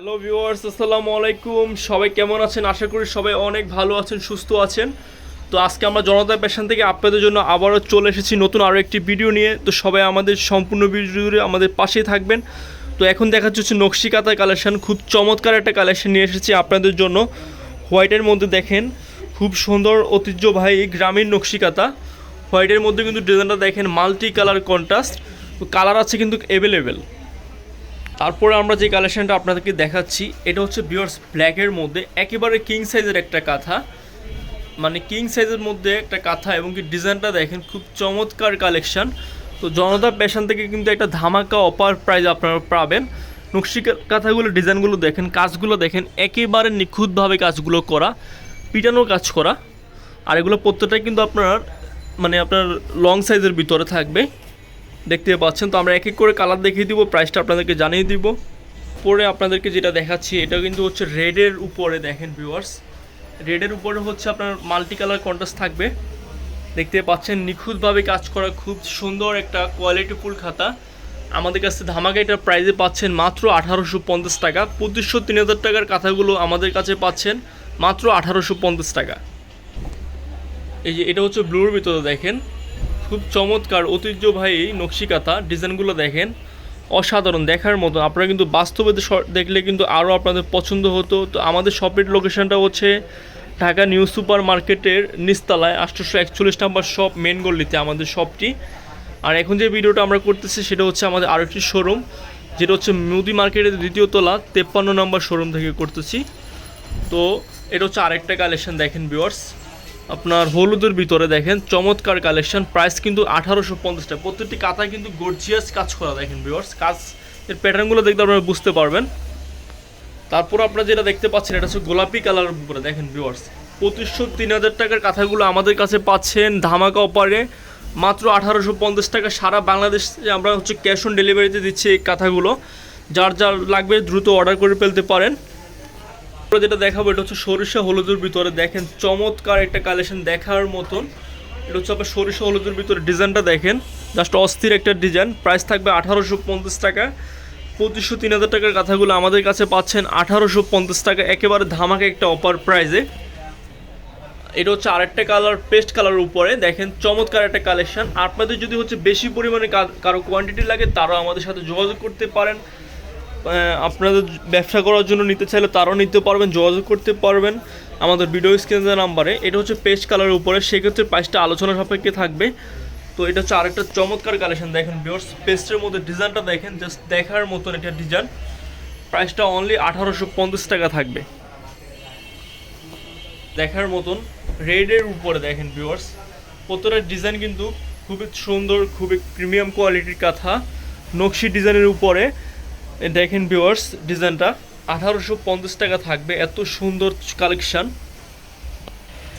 Hello viewers আসসালামু আলাইকুম। সবাই কেমন আছেন? আশা করি সবাই অনেক ভালো আছেন, সুস্থ আছেন। তো আজকে আমরা জনতা প্যাশন থেকে আপনাদের জন্য আবারও চলে এসেছি নতুন আরও একটি ভিডিও নিয়ে। তো সবাই আমাদের সম্পূর্ণ ভিডিও জুড়ে আমাদের পাশেই থাকবেন। তো এখন দেখা যাচ্ছে নকশি কাতার কালেকশন খুব চমৎকার একটা কালেকশন নিয়ে এসেছি আপনাদের জন্য। হোয়াইটের মধ্যে দেখেন, খুব সুন্দর, ঐতিহ্যবাহী গ্রামীণ নকশি কাতা হোয়াইটের মধ্যে কিন্তু ডিজাইনটা দেখেন মাল্টি কালার কন্ট্রাস্ট কালার আছে কিন্তু অ্যাভেলেবেল তারপরে আমরা যে কালেকশনটা আপনাদেরকে দেখাচ্ছি, এটা হচ্ছে বিয়ার্স ব্ল্যাকের মধ্যে একেবারে কিং সাইজের একটা কাঁথা। মানে কিং সাইজের মধ্যে একটা কাঁথা এবং কি ডিজাইনটা দেখেন, খুব চমৎকার কালেকশন তো জনতা প্যাশন থেকে কিন্তু একটা ধামাকা অপার প্রাইজ আপনারা পাবেন। নকশি কাঁথাগুলো ডিজাইনগুলো দেখেন, কাজগুলো দেখেন, একেবারে নিখুঁতভাবে কাজগুলো করা পিটানোর কাজ করা। আর এগুলো প্রত্যেকটাই কিন্তু আপনার মানে আপনার লং সাইজের ভিতরে থাকবে। দেখতে পাচ্ছেন, তো আমরা এক এক করে কালার দেখিয়ে দিব প্রাইসটা আপনাদেরকে জানিয়ে দিব। পরে আপনাদেরকে যেটা দেখাচ্ছি, এটা কিন্তু হচ্ছে রেডের উপরে দেখেন ভিউয়ার্স রেডের উপরে হচ্ছে আপনার মাল্টি কালার কন্ট্রাস্ট থাকবে। দেখতে পাচ্ছেন, নিখুঁতভাবে কাজ করা খুব সুন্দর একটা কোয়ালিটিফুল খাতা। আমাদের কাছে ধামাকা এটার প্রাইজে পাচ্ছেন মাত্র আঠারোশো পঞ্চাশ টাকা। পঁচিশশো, তিন হাজার টাকার কাঁথাগুলো আমাদের কাছে পাচ্ছেন মাত্র আঠারোশো পঞ্চাশ টাকা। এই যে, এটা হচ্ছে ব্লুর ভিতরে দেখেন। খুব চমৎকার, ঐতিহ্যবাহী নকশিকাতা ডিজাইনগুলো দেখেন। অসাধারণ দেখার মতো। আপনারা কিন্তু বাস্তবে দেখলে কিন্তু আরও আপনাদের পছন্দ হতো। তো আমাদের শপের লোকেশনটা হচ্ছে ঢাকা নিউ সুপার মার্কেটের নিচতলায়, আটশোশো একচল্লিশ নাম্বার শপ মেন গল্লিতে আমাদের শপটি আর এখন যে ভিডিওটা আমরা করতেছি, সেটা হচ্ছে আমাদের আরও একটি শোরুম যেটা হচ্ছে মুদি মার্কেটের দ্বিতীয় তলা, তেপ্পান্ন নম্বর শোরুম থেকে করতেছি। তো এটা হচ্ছে আরেকটা কালেকশন দেখেন ভিউয়ার্স আপনার হলুদের ভিতরে দেখেন, চমৎকার কালেকশন প্রাইস কিন্তু আঠারোশো পঞ্চাশ টাকা। প্রত্যেকটি কাতায় কিন্তু গর্জিয়াস কাজ করা দেখেন ভিউয়ার্স কাজ এর প্যাটার্নগুলো দেখতে আপনারা বুঝতে পারবেন। তারপর আপনারা যেটা দেখতে পাচ্ছেন, এটা হচ্ছে গোলাপি কালারের উপরে দেখেন ভিউয়ার্স পঁচিশশো তিন হাজার টাকার কাঁথাগুলো আমাদের কাছে পাচ্ছেন ধামাকা অপারে মাত্র আঠারোশো পঞ্চাশ টাকা সারা বাংলাদেশে আমরা হচ্ছে ক্যাশ অন ডেলিভারিতে দিচ্ছি এই কাঁথাগুলো। যার যার লাগবে দ্রুত অর্ডার করে ফেলতে পারেন। আমরা যেটা দেখাবো, এটা হচ্ছে সরিষা হলুদের ভিতরে। দেখেন, চমৎকার একটা কালেকশন দেখার মতন। এটা হচ্ছে আপনার সরিষা হলুদের ভিতরে ডিজাইনটা দেখেন। জাস্ট অস্থির একটা ডিজাইন। প্রাইস থাকবে আঠারোশো পঞ্চাশ টাকা। পঁচিশশো, তিন হাজার টাকার কথাগুলো আমাদের কাছে পাচ্ছেন। আঠারোশো পঞ্চাশ টাকা, একেবারে ধামাকে একটা অপার প্রাইজে এটা হচ্ছে আরেকটা কালার পেস্ট কালারের উপরে। দেখেন, চমৎকার একটা কালেকশন আপনাদের যদি হচ্ছে বেশি পরিমাণে কারও কোয়ান্টিটি লাগে, তারাও আমাদের সাথে যোগাযোগ করতে পারেন। আপনাদের ব্যবসা করার জন্য নিতে চাইলে তারাও নিতে পারবেন, যোগাযোগ করতে পারবেন আমাদের ভিডিও স্ক্রিনের নাম্বারে এটা হচ্ছে পেস্ট কালারের উপরে, সেক্ষেত্রে প্রাইসটা আলোচনা সাপেক্ষে থাকবে। তো এটা হচ্ছে আরেকটা চমৎকার কালেকশন দেখেন বিয়ার্স পেস্টের মধ্যে ডিজাইনটা দেখেন জাস্ট দেখার মতন এটা ডিজাইন প্রাইসটা অনলি আঠারোশো পঞ্চাশ টাকা থাকবে। দেখার মতন রেডের উপরে দেখেন ভিউয়ার্স প্রত্যেকটা ডিজাইন কিন্তু খুবই সুন্দর, খুবই প্রিমিয়াম কোয়ালিটির কাঁথা, নকশি ডিজাইনের উপরে। দেখেন ভিউয়ার্স ডিজাইনটা আঠারোশো পঞ্চাশ টাকা থাকবে, এত সুন্দর কালেকশান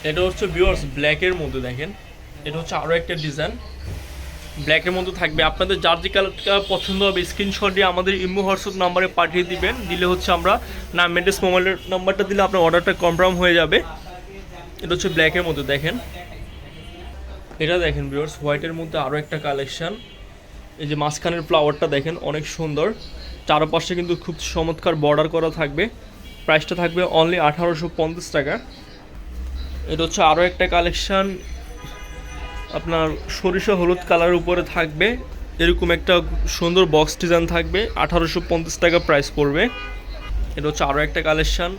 এটা হচ্ছে ভিউয়ার্স ব্ল্যাকের মধ্যে দেখেন। এটা হচ্ছে আরও একটা ডিজাইন ব্ল্যাকের মধ্যে থাকবে। আপনাদের যার যে কালারটা পছন্দ হবে স্ক্রিনশট দিয়ে আমাদের ইমো, হোয়াটসঅ্যাপ নাম্বারে পাঠিয়ে দিবেন। দিলে হচ্ছে আমরা না মেন্টেস মোবাইলের নাম্বারটা দিলে আপনার অর্ডারটা কনফার্ম হয়ে যাবে। এটা হচ্ছে ব্ল্যাকের মধ্যে দেখেন। এটা দেখেন ভিউয়ার্স হোয়াইটের মধ্যে আরও একটা কালেকশান এই যে মাঝখানের ফ্লাওয়ারটা দেখেন, অনেক সুন্দর। চারপাশে কিন্তু খুব চমৎকার বর্ডার করা থাকবে। প্রাইসটা থাকবে অনলি আঠারোশো পঞ্চাশ টাকা। এটা হচ্ছে আরও একটা কালেকশন আপনার সরিষা হলুদ কালার উপরে থাকবে। এরকম একটা সুন্দর বক্স ডিজাইন থাকবে। আঠারোশো পঞ্চাশ টাকা প্রাইস পড়বে। এটা হচ্ছে আরও একটা কালেকশান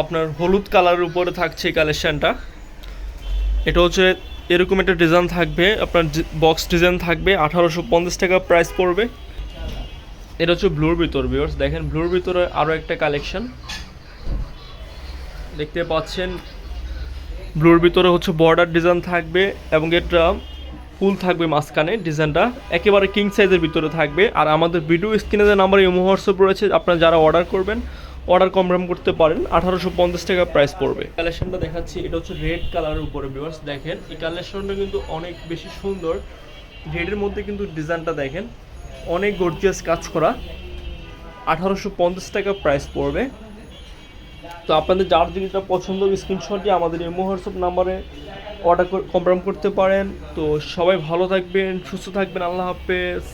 আপনার হলুদ কালারের উপরে থাকছে এই কালেকশানটা এটা হচ্ছে এরকম একটা ডিজাইন থাকবে। আপনার বক্স ডিজাইন থাকবে, আঠারোশো পঞ্চাশ টাকা প্রাইস পড়বে। এটা হচ্ছে ব্লুর ভিতর ভিউয়ার্স দেখেন, ব্লুর ভিতরে আরও একটা কালেকশন দেখতে পাচ্ছেন, ব্লুর ভিতরে হচ্ছে বর্ডার ডিজাইন থাকবে এবং এটা ফুল থাকবে মাঝখানে ডিজাইনটা একেবারে কিং সাইজের ভিতরে থাকবে। আর আমাদের ভিডিও স্ক্রিনে যে নাম্বার ইমো হোয়াটসঅ্যাপ রয়েছে, আপনারা যারা অর্ডার করবেন অর্ডার কনফার্ম করতে পারেন। আঠারোশো পঞ্চাশ টাকা প্রাইস পড়বে। কালেকশনটা দেখাচ্ছি, এটা হচ্ছে রেড কালারের উপরে ভিউয়ার্স দেখেন, এই কালেকশনটা কিন্তু অনেক বেশি সুন্দর। রেডের মধ্যে কিন্তু ডিজাইনটা দেখেন। অনেক গর্জিয়াস কাজ করা। আঠারোশো পঞ্চাশ টাকা প্রাইস পড়বে। তো আপনাদের যার যেটা পছন্দ স্ক্রিনশট দিয়ে আমাদের এমো হোয়াটসঅ্যাপ নাম্বারে অর্ডার কনফার্ম করতে পারেন। তো সবাই ভালো থাকবেন, সুস্থ থাকবেন, আল্লাহ হাফেজ।